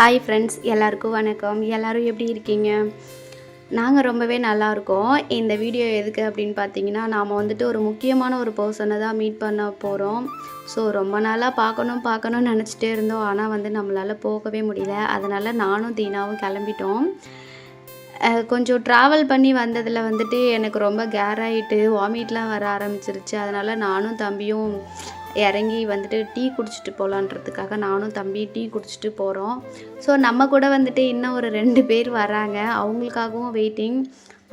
Hi friends எல்லாருக்கும் வணக்கம். எல்லோரும் எப்படி இருக்கீங்க? நாங்கள் ரொம்பவே நல்லா இருக்கோம். இந்த வீடியோ எதுக்கு அப்படின்னு பார்த்தீங்கன்னா நாம் வந்துட்டு ஒரு முக்கியமான ஒரு பர்சனை தான் மீட் பண்ண போகிறோம் ஸோ ரொம்ப நாளாக பார்க்கணும் பார்க்கணும்னு நினச்சிட்டே இருந்தோம். ஆனால் வந்து நம்மளால் போகவே முடியல. அதனால் நானும் தீனாவும் கிளம்பிட்டோம். கொஞ்சம் ட்ராவல் பண்ணி வந்ததில் வந்துட்டு எனக்கு ரொம்ப கேர் ஆகிட்டு வாமிட்லாம் வர ஆரம்பிச்சிருச்சு. அதனால் நானும் தம்பியும் இறங்கி வந்துட்டு டீ குடிச்சிட்டு போகலான்றதுக்காக நானும் தம்பி டீ குடிச்சிட்டு போகிறோம் ஸோ நம்ம கூட வந்துட்டு இன்னும் ஒரு ரெண்டு பேர் வராங்க. அவங்களுக்காகவும் வெயிட்டிங்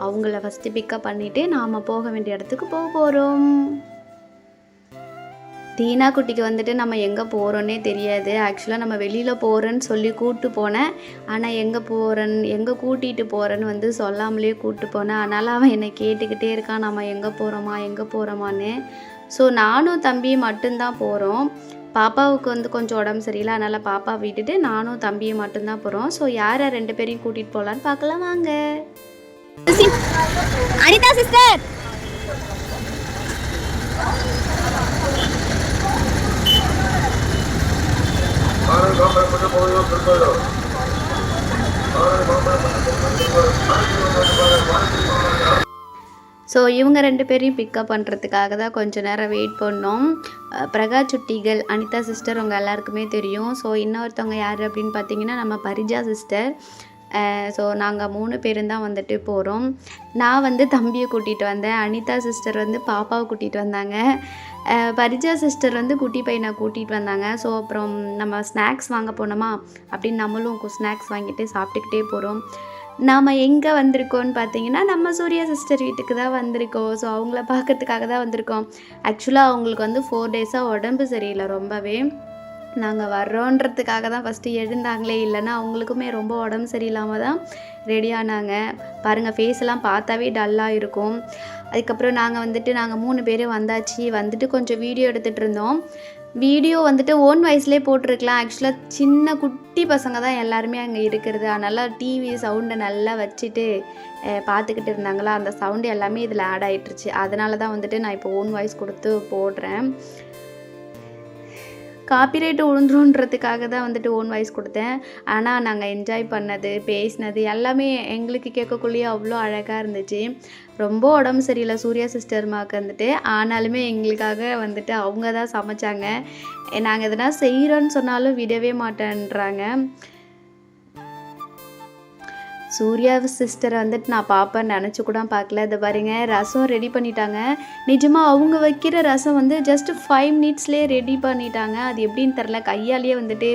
அவங்கள ஃபஸ்ட்டு பிக்கப் பண்ணிவிட்டு நாம் போக வேண்டிய இடத்துக்கு போக போகிறோம் தீனா குட்டிக்கு வந்துட்டு நம்ம எங்கே போகிறோன்னே தெரியாது. ஆக்சுவலாக நம்ம வெளியில் போகிறேன்னு சொல்லி கூப்பிட்டு போனேன். ஆனால் எங்கே போகிறேன் எங்கே கூட்டிகிட்டு போகிறேன்னு வந்து சொல்லாமலே கூப்பிட்டு போனேன். அதனால் அவன் என்னை கேட்டுக்கிட்டே இருக்கான். நம்ம எங்கே போகிறோமா எங்கே போகிறோமான்னு ஸோ நானும் தம்பியும் மட்டும்தான் போகிறோம் பாப்பாவுக்கு வந்து கொஞ்சம் உடம்பு சரியில்லை. அதனால் பாப்பா விட்டுட்டு நானும் தம்பியும் மட்டும்தான் போகிறோம் ஸோ யாரை ரெண்டு பேரையும் கூட்டிகிட்டு போகலான்னு பார்க்கலாம் வாங்க. அனிதா சிஸ்டர் ஸோ இவங்க ரெண்டு பேரையும் பிக்கப் பண்ணுறதுக்காக தான் கொஞ்ச நேரம் வெயிட் பண்ணோம். பிரகாஷ் பிரகா சுட்டிகள் அனிதா சிஸ்டர் உங்கள் எல்லாருக்குமே தெரியும். ஸோ இன்னொருத்தவங்க யார் அப்படின்னு பார்த்தீங்கன்னா நம்ம பரிஜா சிஸ்டர் ஸோ நாங்கள் மூணு பேரும் தான் வந்துட்டு போகிறோம் நான் வந்து தம்பியை கூட்டிகிட்டு வந்தேன். அனிதா சிஸ்டர் வந்து பாப்பாவை கூட்டிகிட்டு வந்தாங்க. பரிஜா சிஸ்டர் வந்து குட்டி பையனை கூட்டிகிட்டு வந்தாங்க. ஸோ அப்புறம் நம்ம ஸ்நாக்ஸ் வாங்க போனோமா? அப்படின்னு நம்மளும் ஸ்நாக்ஸ் வாங்கிட்டு சாப்பிட்டுக்கிட்டே போகிறோம் நாம் எங்கே வந்திருக்கோன்னு பார்த்தீங்கன்னா நம்ம சூர்யா சிஸ்டர் வீட்டுக்கு தான் வந்திருக்கோம். ஸோ அவங்கள பார்க்கறதுக்காக தான் வந்திருக்கோம் ஆக்சுவலாக அவங்களுக்கு வந்து ஃபோர் டேஸாக உடம்பு சரியில்லை ரொம்பவே. நாங்கள் வர்றோன்றதுக்காக தான் ஃபஸ்ட்டு எழுந்தாங்களே இல்லைன்னா அவங்களுக்குமே ரொம்ப உடம்பு சரியில்லாமல் தான் ரெடி ஆனாங்க. பாருங்கள் ஃபேஸ் எல்லாம் பார்த்தாவே டல்லாக இருக்கும். அதுக்கப்புறம் நாங்கள் வந்துட்டு நாங்கள் மூணு பேரும் வந்தாச்சு. வந்துட்டு கொஞ்சம் வீடியோ எடுத்துகிட்டு இருந்தோம். வீடியோ வந்துட்டு ஓன் வாய்ஸ்லேயே போட்டிருக்கலாம். ஆக்சுவலாக சின்ன குட்டி பசங்க தான் எல்லாருமே அங்கே இருக்கிறது. அதனால் டிவி சவுண்டை நல்லா வச்சுட்டு பார்த்துக்கிட்டு இருந்தாங்களா? அந்த சவுண்டு எல்லாமே இதில் ஆட் ஆகிட்டுருச்சு அதனால தான் வந்துட்டு நான் இப்போ ஓன் வாய்ஸ் கொடுத்து போடுறேன். காப்பிரைட் விழுந்துருன்றதுக்காக தான் வந்துட்டு ஓன் வாய்ஸ் கொடுத்தேன். ஆனால் நாங்கள் என்ஜாய் பண்ணது பேசினது எல்லாமே எங்களுக்கு கேட்கக்குள்ளேயே அவ்வளோ அழகாக இருந்துச்சு. ரொம்ப உடம்பு சரியில்லை சூர்யா சிஸ்டர்மாவுக்கு வந்துட்டு. ஆனாலுமே எங்களுக்காக வந்துட்டு அவங்க தான் சமைச்சாங்க. நாங்கள் எதனா செய்கிறோன்னு சொன்னாலும் விடவே மாட்டேன்றாங்க. சூர்யா சிஸ்டரை வந்துட்டு நான் பார்ப்பேன் நினச்சி கூட பார்க்கல. இதை பாருங்க ரசம் ரெடி பண்ணிட்டாங்க. நிஜமாக அவங்க வைக்கிற ரசம் வந்து ஜஸ்ட் ஃபைவ் மினிட்ஸ்லேயே ரெடி பண்ணிட்டாங்க. அது எப்படின்னு தெரில கையாலேயே வந்துட்டு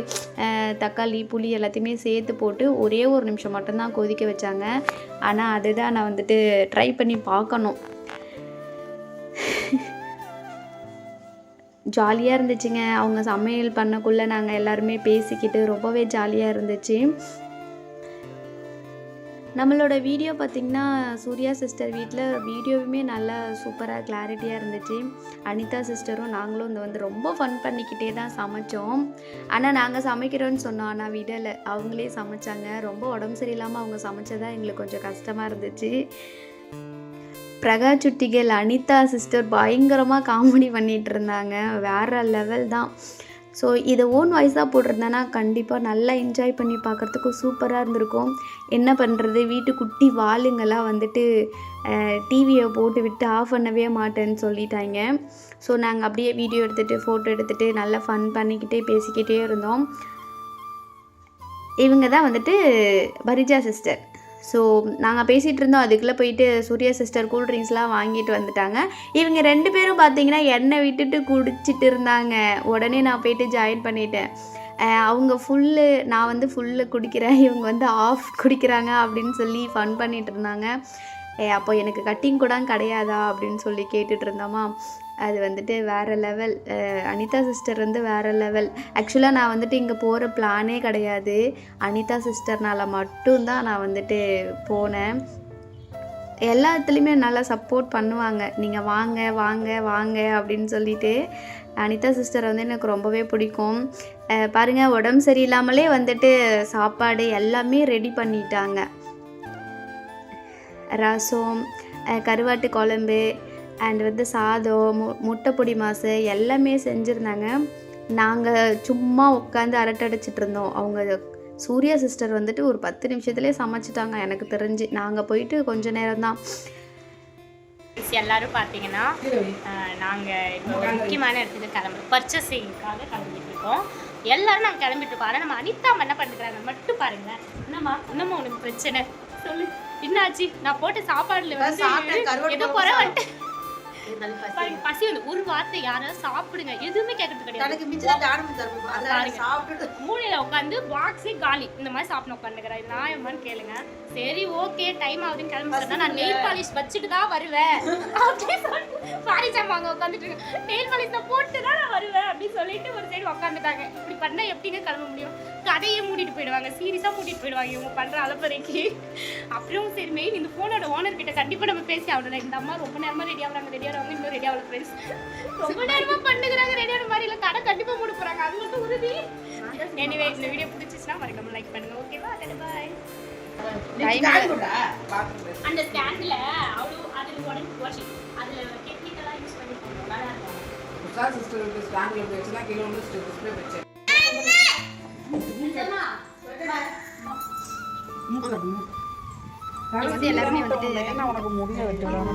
தக்காளி புளி எல்லாத்தையுமே சேர்த்து போட்டு ஒரே ஒரு நிமிஷம் மட்டும்தான் கொதிக்க வச்சாங்க. ஆனால் அதுதான் நான் வந்துட்டு ட்ரை பண்ணி பார்க்கணும். ஜாலியாக இருந்துச்சுங்க. அவங்க சமையல் பண்ணக்குள்ளே நாங்கள் எல்லாருமே பேசிக்கிட்டு ரொம்பவே ஜாலியாக இருந்துச்சு. நம்மளோட வீடியோ பார்த்திங்கன்னா சூர்யா சிஸ்டர் வீட்டில் வீடியோவுமே நல்லா சூப்பராக கிளாரிட்டியாக இருந்துச்சு. அனிதா சிஸ்டரும் நாங்களும் இந்த வந்து ரொம்ப ஃபன் பண்ணிக்கிட்டே தான் சமைச்சோம். ஆனால் நாங்கள் சமைக்கிறோன்னு சொன்னோம். ஆனால் விடலை. அவங்களே சமைச்சாங்க. ரொம்ப உடம்பு சரியில்லாமல் அவங்க சமைச்சதான் எங்களுக்கு கொஞ்சம் கஷ்டமாக இருந்துச்சு. பிரகாஷ் சுட்டிகள் அனிதா சிஸ்டர் பயங்கரமாக காமெடி பண்ணிகிட்டு இருந்தாங்க. வேற லெவல் தான். ஸோ இதை ஓன் வாய்ஸாக போட்டிருந்தேன்னா கண்டிப்பாக நல்லா என்ஜாய் பண்ணி பார்க்குறதுக்கும் சூப்பராக இருந்திருக்கும். என்ன பண்ணுறது வீட்டு குட்டி வாளுங்கெல்லாம் வந்துட்டு டிவியை போட்டு விட்டு ஆஃப் பண்ணவே மாட்டேன்னு சொல்லிட்டாங்க. ஸோ நாங்கள் அப்படியே வீடியோ எடுத்துகிட்டு ஃபோட்டோ எடுத்துகிட்டு நல்லா ஃபன் பண்ணிக்கிட்டே பேசிக்கிட்டே இருந்தோம். இவங்க தான் வந்துட்டு பரிஜா சிஸ்டர் ஸோ நாங்கள் பேசிகிட்டு இருந்தோம் அதுக்குள்ளே போயிட்டு சூர்யா சிஸ்டர் கூல் ட்ரிங்க்ஸ்லாம் வாங்கிட்டு வந்துட்டாங்க. இவங்க ரெண்டு பேரும் பார்த்தீங்கன்னா எண்ணெய் விட்டுட்டு குடிச்சிட்டு இருந்தாங்க. உடனே நான் போயிட்டு ஜாயின் பண்ணிட்டேன். அவங்க ஃபுல்லு நான் வந்து ஃபுல்லு குடிக்கிறேன். இவங்க வந்து ஆஃப் குடிக்கிறாங்க அப்படின்னு சொல்லி ஃபன் பண்ணிகிட்டு இருந்தாங்க. ஏ அப்போ எனக்கு கட்டிங் கூட கிடையாதா அப்படின்னு சொல்லி கேட்டுட்டு இருந்தோமா? அது வந்துட்டு வேறு லெவல் அனிதா சிஸ்டர் வந்து வேறு லெவல் ஆக்சுவலாக நான் வந்துட்டு இங்கே போகிற பிளானே கிடையாது. அனிதா சிஸ்டர்னால் மட்டும்தான் நான் வந்துட்டு போனேன். எல்லாத்துலேயுமே நல்லா சப்போர்ட் பண்ணுவாங்க. நீங்கள் வாங்க வாங்க வாங்க அப்படின்னு சொல்லிட்டு அனிதா சிஸ்டர் வந்து எனக்கு ரொம்பவே பிடிக்கும். பாருங்கள் உடம்பு சரியில்லாமலே வந்துட்டு சாப்பாடு எல்லாமே ரெடி பண்ணிட்டாங்க. ரசம் கருவாட்டு குழம்பு அண்ட் வந்து சாதம் மு முட்டை பொடி மாசு எல்லாமே செஞ்சுருந்தாங்க. நாங்கள் சும்மா உட்காந்து அரட்டை அடிச்சிட்டு இருந்தோம் அவங்க சூர்யா சிஸ்டர் வந்துட்டு ஒரு பத்து நிமிஷத்துலேயே சமைச்சிட்டாங்க எனக்கு தெரிஞ்சு. நாங்கள் போயிட்டு கொஞ்ச நேரம் தான் எல்லாரும் பார்த்தீங்கன்னா நாங்கள் இப்போ ஒரு முக்கியமான இடத்துக்கு கிளம்புறோம் பர்ச்சேசிங்காக கிளம்பிட்டு இருக்கோம் எல்லாரும் நாங்கள் கிளம்பிட்டு இருக்கோம் ஆனால் நம்ம அனிதா என்ன பண்ணுறாங்க மட்டும் பாருங்க என்னம்மா என்னம்மா உனக்கு பிரச்சனை? சொல்லு. என்னாச்சு? நான் போட்ட சாப்பாடுல வந்து ஏதோ குறை வந்துட்டு பாருங்க, பசி வந்து ஒரு வார்த்தை யாராவது சாப்பிடுங்க. எதுவுமே கேட்கறது கிடையாது. மூலையில உட்காந்து பாக்ஸே காலி. இந்த மாதிரி சாப்பிட உட்காந்துக்கிறேன் இது நியாயமான்னு கேளுங்க. சரி ஓகே டைம் ஆகுதுன்னு கிளம்பி நான் நெயில் பாலிஷ் வச்சுட்டு தான் வருவேன். பாரிஜாமா அங்க உட்காந்துட்டு நெயில் பாலிஷ் நான் போட்டு தான் நான் வருவேன் அப்படின்னு சொல்லிட்டு ஒரு சைடு உட்காந்துட்டாங்க இப்படி பண்ணா எப்படிங்க கிளம்ப முடியும்? கதையே மூடிட்டு போயிடுவாங்க. சீரியஸா மூடிட்டு போயிடுவாங்க இவங்க பண்ற அலப்பறைக்கு. அப்புறம் சரி மெயின் இந்த போனோட ஓனர் கிட்ட கண்டிப்பா நம்ம பேசி ஆகணும் இந்த அம்மா ரொம்ப நேரமா ரெடி ஆகுறாங்க. ரெடி ஆகுறாங்க. இன்னும் ரெடி ஆகல ஃப்ரெண்ட்ஸ் ரொம்ப நேரமா பண்ணுகிறாங்க ரெடி மாதிரி இல்ல கடை கண்டிப்பா மூட போறாங்க. அது மட்டும் உறுதி. எனிவே இந்த வீடியோ பிடிச்சிச்சுன்னா மறக்காம லைக் பண்ணுங்க ஓகேவா பாய் அந்த ஸ்டாண்ட்ல அவ்வளோ அதில் உடனே வாஷிங் அதில் டெக்னிக்கலாக யூஸ் பண்ணிருக்கோம் நல்லா இருக்கும். உஷா சிஸ்டருக்கு ஸ்டாண்டில் வச்சு தான் கீழே வந்து டிஸ்பிளே வச்சேன் வந்து எல்லாருமே வந்துட்டு என்ன உனக்கு முடிய வைக்கலாம்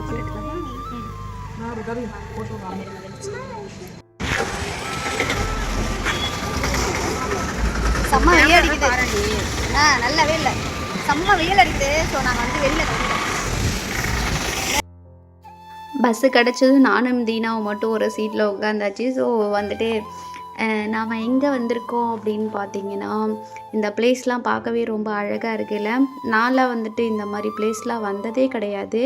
செம்ம வெயில் அடிக்குது. ஆ நல்லாவே இல்லை. செம்ம வெயில் அடிக்குது. ஸோ நாங்கள் வந்து வெளியில் பஸ்ஸு கிடச்சதும் நானும் தீனாவும் மட்டும் ஒரு சீட்டில் உட்காந்தாச்சு ஸோ வந்துட்டு நாம் எங்கே வந்திருக்கோம் அப்படின்னு பார்த்தீங்கன்னா இந்த பிளேஸ்லாம் பார்க்கவே ரொம்ப அழகாக இருக்குல்ல நான்லாம் வந்துட்டு இந்த மாதிரி பிளேஸ்லாம் வந்ததே கிடையாது.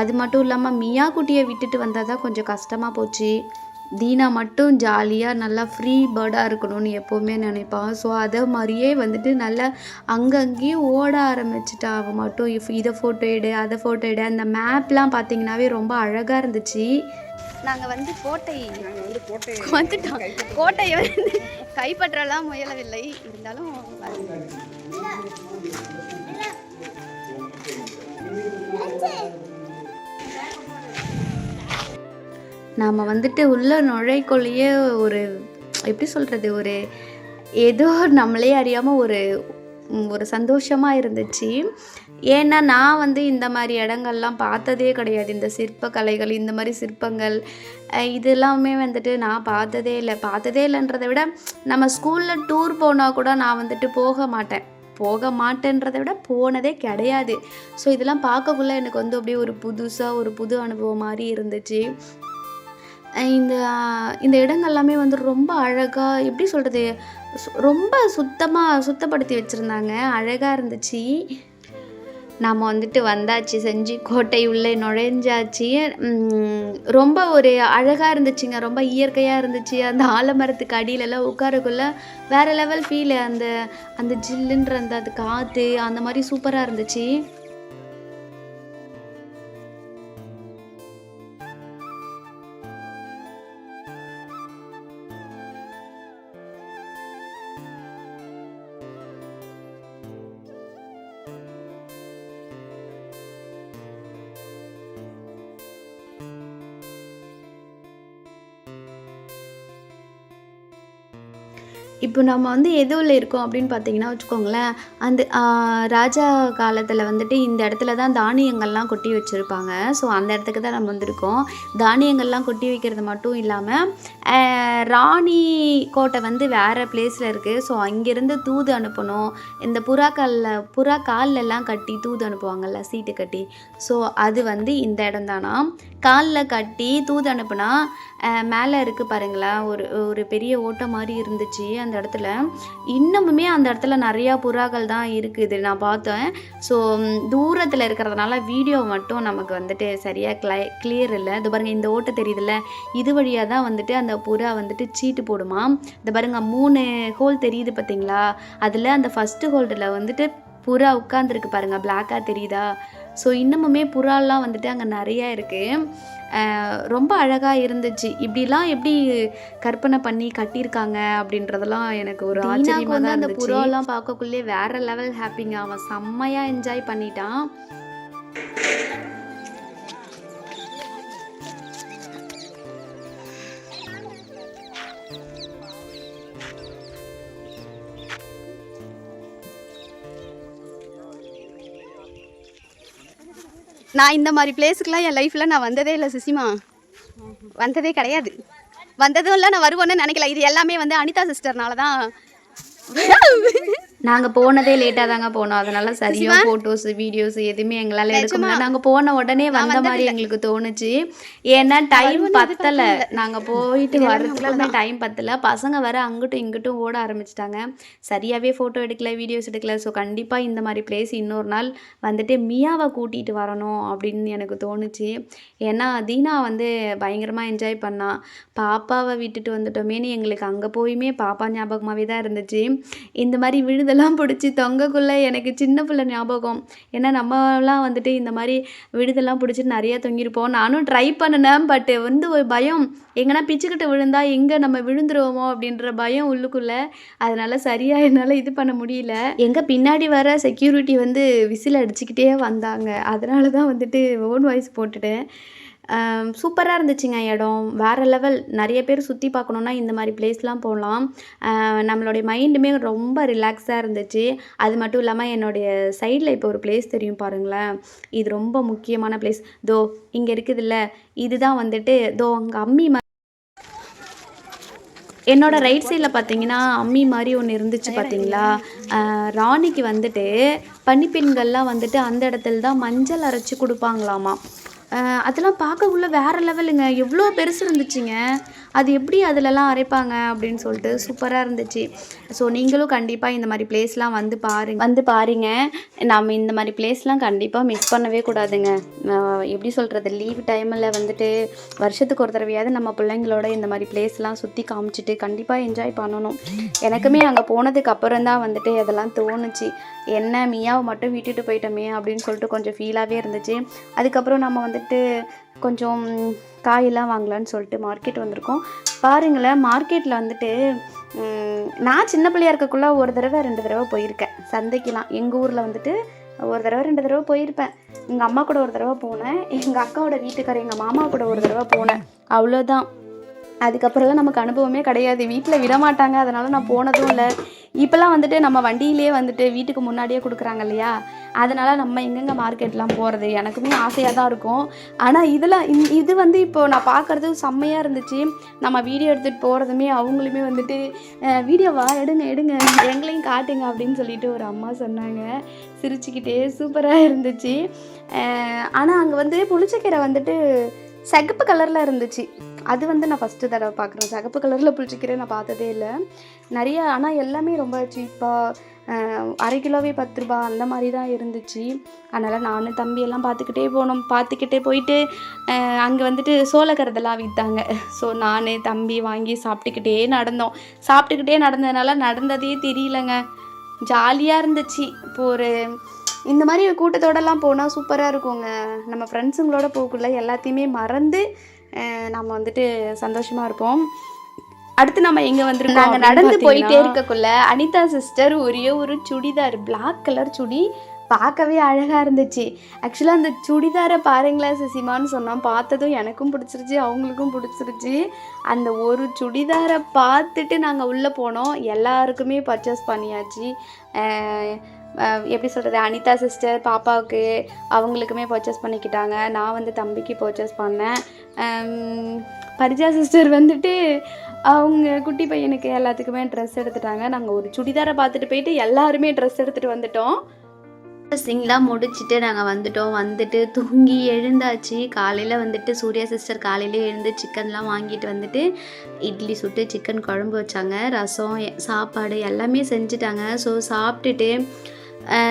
அது மட்டும் இல்லாமல் மியா குட்டியை விட்டுட்டு வந்தால் தான் கொஞ்சம் கஷ்டமாக போச்சு. தீனா மட்டும் ஜாலியாக நல்லா ஃப்ரீ பேர்டாக இருக்கணும்னு எப்போவுமே நினைப்பான் ஸோ அதை மாதிரியே வந்துட்டு நல்லா அங்கங்கேயும் ஓட ஆரம்பிச்சிட்டா அவன் மட்டும். இஃப் இதை ஃபோட்டோ எடு அதை ஃபோட்டோ எடு. அந்த மேப்லாம் பார்த்தீங்கன்னாவே ரொம்ப அழகாக இருந்துச்சு. நாங்கள் வந்து கோட்டை நாங்கள் வந்து கோட்டை வந்துட்டோம். கோட்டையை வந்து கைப்பற்றலாம் முயலவில்லை. இருந்தாலும் நாம் வந்துட்டு உள்ள நுழைக்குள்ளேயே ஒரு எப்படி சொல்கிறது ஒரு ஏதோ நம்மளே அறியாமல் ஒரு ஒரு சந்தோஷமாக இருந்துச்சு. ஏன்னா நான் வந்து இந்த மாதிரி இடங்கள்லாம் பார்த்ததே கிடையாது. இந்த சிற்பக்கலைகள் இந்த மாதிரி சிற்பங்கள் இதெல்லாமே வந்துட்டு நான் பார்த்ததே இல்லை. பார்த்ததே இல்லைன்றதை விட நம்ம ஸ்கூலில் டூர் போனால் கூட நான் வந்துட்டு போக மாட்டேன். போக மாட்டேன்றதை விட போனதே கிடையாது. ஸோ இதெல்லாம் பார்க்கக்குள்ள எனக்கு வந்து அப்படியே ஒரு புதுசாக ஒரு புது அனுபவம் மாதிரி இருந்துச்சு. இந்த இந்த இடங்கள்லாமே வந்து ரொம்ப அழகாக எப்படி சொல்கிறது ரொம்ப சுத்தமாக சுத்தப்படுத்தி வச்சுருந்தாங்க. அழகாக இருந்துச்சு. நாம் வந்துட்டு வந்தாச்சு செஞ்சு கோட்டை உள்ளே நுழைஞ்சாச்சு. ரொம்ப ஒரு அழகாக இருந்துச்சுங்க. ரொம்ப இயற்கையாக இருந்துச்சு. அந்த ஆலமரத்துக்கு அடியிலலாம் உட்காரக்குள்ள வேறு லெவல் ஃபீல் அந்த அந்த ஜில்லுன்ற அந்த அது காற்று அந்த மாதிரி சூப்பராக இருந்துச்சு. இப்போ நம்ம வந்து எதுவில் இருக்கோம் அப்படின்னு பார்த்தீங்கன்னா வச்சுக்கோங்களேன் அந்த ராஜா காலத்தில் வந்துட்டு இந்த இடத்துல தான் தானியங்கள்லாம் கொட்டி வச்சுருப்பாங்க. ஸோ அந்த இடத்துக்கு தான் நம்ம வந்திருக்கோம். தானியங்கள்லாம் கொட்டி வைக்கிறது மட்டும் இல்லாமல் ராணி கோட்டை வந்து வேறு பிளேஸில் இருக்குது ஸோ அங்கேருந்து தூது அனுப்பணும். இந்த புறாக்காலில் புறா கால்லெல்லாம் கட்டி தூது அனுப்புவாங்கல்ல சீட்டு கட்டி. ஸோ அது வந்து இந்த இடம் தானா? காலில் கட்டி தூது அனுப்புனா மேலே இருக்குது பாருங்களேன் ஒரு ஒரு பெரிய ஓட்டை மாதிரி இருந்துச்சு அந்த இடத்துல. இன்னமுமே அந்த இடத்துல நிறையா புறாக்கள் தான் இருக்குது நான் பார்த்தேன். ஸோ தூரத்தில் இருக்கிறதுனால வீடியோ மட்டும் நமக்கு வந்துட்டு சரியாக கிளை கிளியர் இல்லை. இது பாருங்கள் இந்த ஓட்டை தெரியுதுல்ல? இது வழியாக தான் வந்துட்டு அந்த புறா வந்துட்டு சீட்டு போடுமா? இந்த பாருங்க மூணு ஹோல் தெரியுது பார்த்தீங்களா அதில் அந்த ஃபஸ்ட்டு ஹோல்டில் வந்துட்டு புறா உட்காந்துருக்கு பாருங்கள் பிளாக்காக தெரியுதா? ஸோ இன்னமுமே புறாலாம் வந்துட்டு அங்கே நிறையா இருக்குது ரொம்ப அழகாக இருந்துச்சு. இப்படிலாம் எப்படி கற்பனை பண்ணி கட்டியிருக்காங்க அப்படின்றதெல்லாம் எனக்கு ஒரு ஆச்சரியமாக தான் அந்த புறாலாம் பார்க்கக்குள்ளே வேற லெவல் ஹாப்பிங்க அவன் செம்மையாக என்ஜாய் பண்ணிட்டான். நான் இந்த மாதிரி பிளேஸுக்குலாம் என் லைஃப்பில் நான் வந்ததே இல்லை சுசிமா. வந்ததே கிடையாது. வந்ததும் இல்லை நான் வருவேன்னு நினைக்கல. இது எல்லாமே வந்து அனிதா சிஸ்டர்னால தான் நாங்கள் போனதே லேட்டாக தாங்க போனோம். அதனால சரியாக ஃபோட்டோஸ் வீடியோஸ் எதுவுமே எங்களால் எடுக்க முடியல. நாங்கள் போன உடனே வந்த மாதிரி எங்களுக்கு தோணுச்சு. ஏன்னா டைம் பத்தலை. நாங்கள் போயிட்டு வர்றதுக்குள்ள டைம் பத்தலை. பசங்க வர அங்கிட்டும் இங்கிட்டும் ஓட ஆரம்பிச்சிட்டாங்க. சரியாகவே ஃபோட்டோ எடுக்கல வீடியோஸ் எடுக்கல. ஸோ கண்டிப்பாக இந்த மாதிரி பிளேஸ் இன்னொரு நாள் வந்துட்டு மியாவை கூட்டிகிட்டு வரணும் அப்படின்னு எனக்கு தோணுச்சு. ஏன்னா தீனா வந்து பயங்கரமாக என்ஜாய் பண்ணா. பாப்பாவை விட்டுட்டு வந்துட்டோமேனு எங்களுக்கு அங்கே போயுமே பாப்பா ஞாபகமாகவே தான் இருந்துச்சு. இந்த மாதிரி இதெல்லாம் பிடிச்சி தொங்கக்குள்ளே எனக்கு சின்ன பிள்ளை ஞாபகம். ஏன்னா நம்மலாம் வந்துட்டு இந்த மாதிரி விடுதெல்லாம் பிடிச்சிட்டு நிறையா தொங்கியிருப்போம் நானும் ட்ரை பண்ணினேன் பட் வந்து ஒரு பயம். எங்கன்னா பிச்சுக்கிட்டு விழுந்தா எங்கே நம்ம விழுந்துருவோமோ அப்படின்ற பயம் உள்ளுக்குள்ளே. அதனால் சரியாக என்னால் இது பண்ண முடியல. எங்கள் பின்னாடி வர செக்யூரிட்டி வந்து விசில் அடிச்சுக்கிட்டே வந்தாங்க. அதனால தான் வந்துட்டு ஓன் வாய்ஸ் போட்டுட்டேன். சூப்பராக இருந்துச்சுங்க இடம். வேறு லெவல் நிறைய பேர் சுற்றி பார்க்கணுன்னா இந்த மாதிரி பிளேஸ்லாம் போகலாம் நம்மளுடைய மைண்டுமே ரொம்ப ரிலாக்ஸாக இருந்துச்சு. அது மட்டும் இல்லாமல் என்னுடைய சைடில் இப்போ ஒரு பிளேஸ் தெரியும் பாருங்களேன். இது ரொம்ப முக்கியமான பிளேஸ் தோ இங்கே இருக்குதுல்ல. இதுதான் வந்துட்டு தோ அங்கே அம்மி ம என்னோட ரைட் சைடில் பார்த்தீங்கன்னா அம்மி மாதிரி ஒன்று இருந்துச்சு பார்த்தீங்களா ராணிக்கு வந்துட்டு பன்னிப்பெண்கள்லாம் வந்துட்டு அந்த இடத்துல தான் மஞ்சள் அரைச்சி கொடுப்பாங்களாமா. அதெல்லாம் பார்க்கக்குள்ள வேறு லெவலுங்க எவ்வளோ பெருசு இருந்துச்சுங்க. அது எப்படி அதிலலாம் அரைப்பாங்க அப்படின்னு சொல்லிட்டு சூப்பராக இருந்துச்சு. ஸோ நீங்களும் கண்டிப்பாக இந்த மாதிரி பிளேஸ்லாம் வந்து பாருங்க. வந்து பாருங்க. நம்ம இந்த மாதிரி பிளேஸ்லாம் கண்டிப்பாக மிஸ் பண்ணவே கூடாதுங்க. எப்படி சொல்கிறது லீவ் டைமில் வந்துட்டு வருஷத்துக்கு ஒரு தடவையாவது நம்ம பிள்ளைங்களோட இந்த மாதிரி பிளேஸ்லாம் சுற்றி காமிச்சிட்டு கண்டிப்பாக என்ஜாய் பண்ணணும். எனக்குமே அங்கே போனதுக்கு அப்புறம் தான் வந்துட்டு அதெல்லாம் தோணுச்சு. என்ன மியாவை மட்டும் விட்டுட்டு போயிட்டோமே அப்படின்னு சொல்லிட்டு கொஞ்சம் ஃபீலாகவே இருந்துச்சு. அதுக்கப்புறம் நம்ம வந்துட்டு கொஞ்சம் காயெல்லாம் வாங்கலான்னு சொல்லிட்டு மார்க்கெட் வந்திருக்கோம். பாருங்களேன் மார்க்கெட்டில் வந்துட்டு நான் சின்ன பிள்ளையா இருக்கக்குள்ள ஒரு தடவை ரெண்டு தடவை போயிருக்கேன். சந்தைக்கெலாம் எங்கள் ஊரில் வந்துட்டு ஒரு தடவை ரெண்டு தடவை போயிருப்பேன். எங்கள் அம்மா கூட ஒரு தடவை போனேன். எங்கள் அக்காவோட வீட்டுக்காரர் எங்கள் மாமா கூட ஒரு தடவை போனேன். அவ்வளோதான் அதுக்கப்புறம்லாம் நமக்கு அனுபவமே கிடையாது. வீட்டில் விட மாட்டாங்க அதனால் நான் போனதும் இல்லை. இப்போல்லாம் வந்துட்டு நம்ம வண்டியிலே வந்துட்டு வீட்டுக்கு முன்னாடியே கொடுக்குறாங்க இல்லையா? அதனால் நம்ம எங்கெங்கே மார்க்கெட்லாம் போகிறது எனக்குமே ஆசையாக தான் இருக்கும். ஆனால் இதெல்லாம் இந்- இது வந்து இப்போது நான் பார்க்குறது செம்மையாக இருந்துச்சு. நம்ம வீடியோ எடுத்துகிட்டு போகிறதுமே அவங்களுமே வந்துட்டு வீடியோவா எடுங்க எடுங்க. எங்களையும் காட்டுங்க. அப்படின்னு சொல்லிட்டு ஒரு அம்மா சொன்னாங்க. சிரிச்சுக்கிட்டே சூப்பராக இருந்துச்சு. ஆனால் அங்கே வந்து புளிச்சக்கீரை வந்துட்டு சிகப்பு கலரில் இருந்துச்சு. அது வந்து நான் ஃபஸ்ட்டு தடவை பார்க்குறேன். சிகப்பு கலரில் புளிச்சிக்கீரை நான் பார்த்ததே இல்லை. நிறைய ஆனால் எல்லாமே ரொம்ப சீப்பாக அரை கிலோவே பத்து ரூபா அந்த மாதிரி தான் இருந்துச்சு. அதனால் நானும் தம்பியெல்லாம் பார்த்துக்கிட்டே போனோம். பார்த்துக்கிட்டே போயிட்டு அங்கே வந்துட்டு சோளக்கரதெல்லாம் விற்றாங்க ஸோ நான் தம்பி வாங்கி சாப்பிட்டுக்கிட்டே நடந்தோம். சாப்பிட்டுக்கிட்டே நடந்ததுனால நடந்ததே தெரியலங்க. ஜாலியாக இருந்துச்சு. இப்போ ஒரு இந்த மாதிரி கூட்டத்தோடலாம் போனால் சூப்பராக இருக்குங்க. நம்ம ஃப்ரெண்ட்ஸுங்களோட போகக்குள்ள எல்லாத்தையுமே மறந்து நம்ம வந்துட்டு சந்தோஷமாக இருப்போம். அடுத்து நம்ம எங்கே வந்திருக்கோம் நாங்கள் நடந்து போயிட்டே இருக்கக்குள்ள அனிதா சிஸ்டர் ஒரே ஒரு சுடிதார் பிளாக் கலர் சுடி பார்க்கவே அழகாக இருந்துச்சு. ஆக்சுவலாக அந்த சுடிதாரை பாருங்களேன் சுசிமான்னு சொன்னோம் பார்த்ததும் எனக்கும் பிடிச்சிருச்சு அவங்களுக்கும் பிடிச்சிருச்சு. அந்த ஒரு சுடிதாரை பார்த்துட்டு நாங்கள் உள்ளே போனோம். எல்லாருக்குமே பர்ச்சேஸ் பண்ணியாச்சு. எப்படி சொல்கிறது அனிதா சிஸ்டர் பாப்பாவுக்கு அவங்களுக்குமே பர்ச்சேஸ் பண்ணிக்கிட்டாங்க. நான் வந்து தம்பிக்கு பர்ச்சேஸ் பண்ணேன். பரிஜா சிஸ்டர் வந்துட்டு அவங்க குட்டி பையனுக்கு எல்லாத்துக்குமே ட்ரெஸ் எடுத்துட்டாங்க. நாங்கள் ஒரு சுடிதாரை பார்த்துட்டு போயிட்டு எல்லாருமே ட்ரெஸ் எடுத்துகிட்டு வந்துட்டோம். சிங்லாம் முடிச்சுட்டு நாங்கள் வந்துட்டோம். வந்துட்டு தூங்கி எழுந்தாச்சு. காலையில் வந்துட்டு சூர்யா சிஸ்டர் காலையிலே எழுந்து சிக்கன்லாம் வாங்கிட்டு வந்துட்டு இட்லி சுட்டு சிக்கன் குழம்பு வச்சாங்க. ரசம் சாப்பாடு எல்லாமே செஞ்சுட்டாங்க. ஸோ சாப்பிட்டுட்டு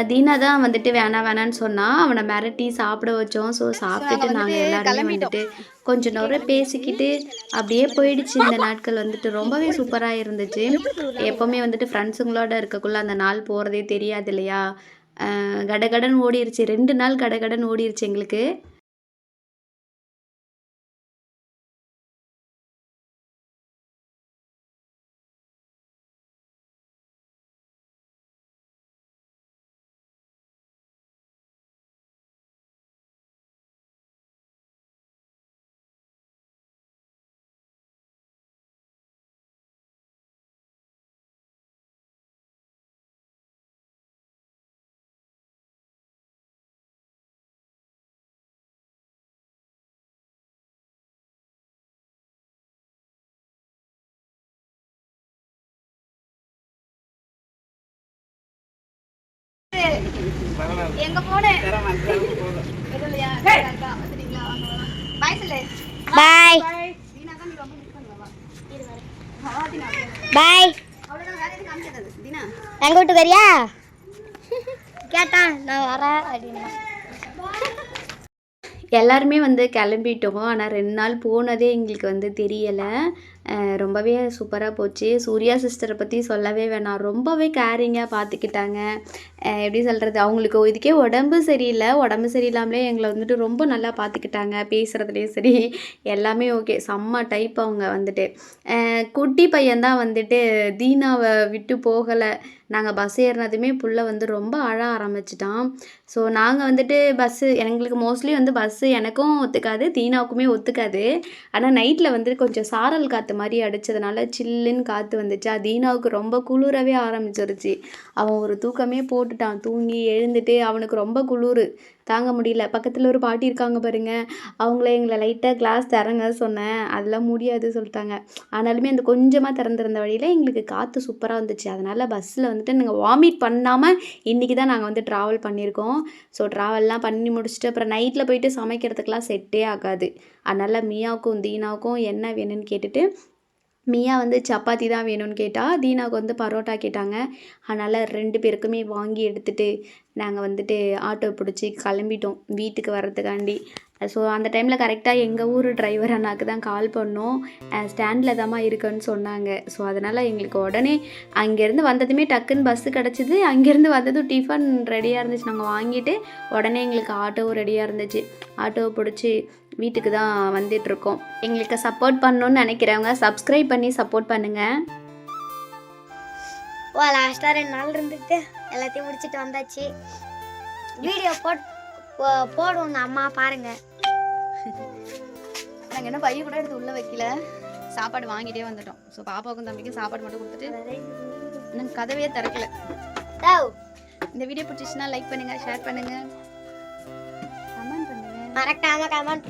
தீனா தான் வந்துட்டு வேணாம் வேணான்னு சொன்னால் அவனை மிரட்டி சாப்பிட வச்சோம். ஸோ சாப்பிட்டுட்டு நாங்கள் எல்லாருமே. வந்துட்டு கொஞ்ச நேரம் பேசிக்கிட்டு அப்படியே போயிடுச்சு. இந்த நாட்கள் வந்துட்டு ரொம்பவே சூப்பராக இருந்துச்சு. எப்போவுமே வந்துட்டு ஃப்ரெண்ட்ஸுங்களோட இருக்கக்குள்ள அந்த நாள் போகிறதே தெரியாது இல்லையா? கடகடன் ஓடிருச்சு. ரெண்டு நாள் கடகடன் ஓடிருச்சு எங்களுக்கு. எங்க பாய் சொல்லு. பாய் பாய் எங்க வீட்டுக்கு வரியா கேட்டான் நான் வரேன் அப்படின்னா. எல்லாருமே வந்து கிளம்பிட்டோம். ஆனால் ரெண்டு நாள் போனதே எங்களுக்கு வந்து தெரியலை. ரொம்பவே சூப்பராக போச்சு. சூர்யா சிஸ்டரை பற்றி சொல்லவே வேணாம். ரொம்பவே கேரிங்காக பார்த்துக்கிட்டாங்க எப்படி சொல்கிறது அவங்களுக்கு இதுக்கே உடம்பு சரியில்லை. உடம்பு சரியில்லாமலே எங்களை வந்துட்டு ரொம்ப நல்லா பார்த்துக்கிட்டாங்க பேசுகிறதுலேயும் சரி எல்லாமே ஓகே செம்ம டைப் அவங்க வந்துட்டு. குட்டி பையன்தான் வந்துட்டு தீனாவை விட்டு போகலை. நாங்கள் பஸ் ஏறினதுமே புள்ள வந்து ரொம்ப அழ ஆரம்பிச்சிட்டான். ஸோ நாங்கள் வந்துட்டு பஸ்ஸு எங்களுக்கு மோஸ்ட்லி வந்து பஸ்ஸு எனக்கும் ஒத்துக்காது தீனாவுக்குமே ஒத்துக்காது. ஆனால் நைட்டில் வந்து கொஞ்சம் சாரல் காற்று மாதிரி அடித்ததுனால சில்லுன்னு காற்று வந்துச்சு. தீனாவுக்கு ரொம்ப குளிரவே ஆரம்பிச்சிருச்சு. அவன் ஒரு தூக்கமே போட்டுட்டான். தூங்கி எழுந்துட்டு அவனுக்கு ரொம்ப குளிர். தாங்க முடியல. பக்கத்தில் ஒரு பாட்டி இருக்காங்க பாருங்க. அவங்கள எங்களை லைட்டாக கிளாஸ் திறங்க சொன்னேன். அதெல்லாம் முடியாது சொல்லிட்டாங்க. ஆனாலுமே அந்த கொஞ்சமாக திறந்திருந்த வழியில் எங்களுக்கு காற்று சூப்பராக வந்துச்சு. அதனால் பஸ்ஸில் வந்துட்டு நாங்கள் வாமிட் பண்ணாமல் இன்றைக்கி தான் நாங்கள் வந்து ட்ராவல் பண்ணியிருக்கோம். ஸோ ட்ராவல்லாம் பண்ணி முடிச்சுட்டு அப்புறம் நைட்டில் போயிட்டு சமைக்கிறதுக்கெலாம் செட்டே ஆகாது. அதனால் மியாவுக்கும் தீனாவுக்கும் என்ன வேணும்னு கேட்டுட்டு மியா வந்து சப்பாத்தி தான் வேணும்னு கேட்டால் தீனாவுக்கு வந்து பரோட்டா கேட்டாங்க. அதனால் ரெண்டு பேருக்குமே வாங்கி எடுத்துகிட்டு நாங்கள் வந்துட்டு ஆட்டோ பிடிச்சி கிளம்பிட்டோம். வீட்டுக்கு வர்றதுக்காண்டி. ஸோ அந்த டைமில் கரெக்டாக எங்கள் ஊர் டிரைவர் அண்ணாக்கு தான் கால் பண்ணோம். ஸ்டாண்டில் தாம்மா இருக்குன்னு சொன்னாங்க. ஸோ அதனால் எங்களுக்கு உடனே அங்கேருந்து வந்ததுமே டக்குன்னு பஸ்ஸு கிடச்சிது. அங்கேருந்து வந்ததும் டிஃபன் ரெடியாக இருந்துச்சு. நாங்கள் வாங்கிட்டு உடனே எங்களுக்கு ஆட்டோவும் ரெடியாக இருந்துச்சு. ஆட்டோவை பிடிச்சி வீட்டுக்கு தான் வந்துட்டுருக்கோம் எங்களுக்கு சப்போர்ட் பண்ணணும்னு நினைக்கிறவங்க சப்ஸ்கிரைப் பண்ணி சப்போர்ட் பண்ணுங்கள் ஓ லாஸ்ட்டாக ரெண்டு நாள் இருந்துட்டு எல்லாத்தையும் முடிச்சிட்டு வந்தாச்சு. வீடியோ போட் போ- போடுவோங்க அம்மா பாருங்கள் நாங்கள் என்ன பைய கூட எடுத்து உள்ளே வைக்கல. சாப்பாடு வாங்கிட்டே வந்துட்டோம். ஸோ பாப்பாவுக்கும் தம்பிக்கும் சாப்பாடு மட்டும் கொடுத்துட்டு நாங்கள் கதவையே திறக்கல. இந்த வீடியோ பிடிச்சிச்சுன்னா லைக் பண்ணுங்கள் ஷேர் பண்ணுங்கள் கமெண்ட் பண்ணுங்கள் கமெண்ட்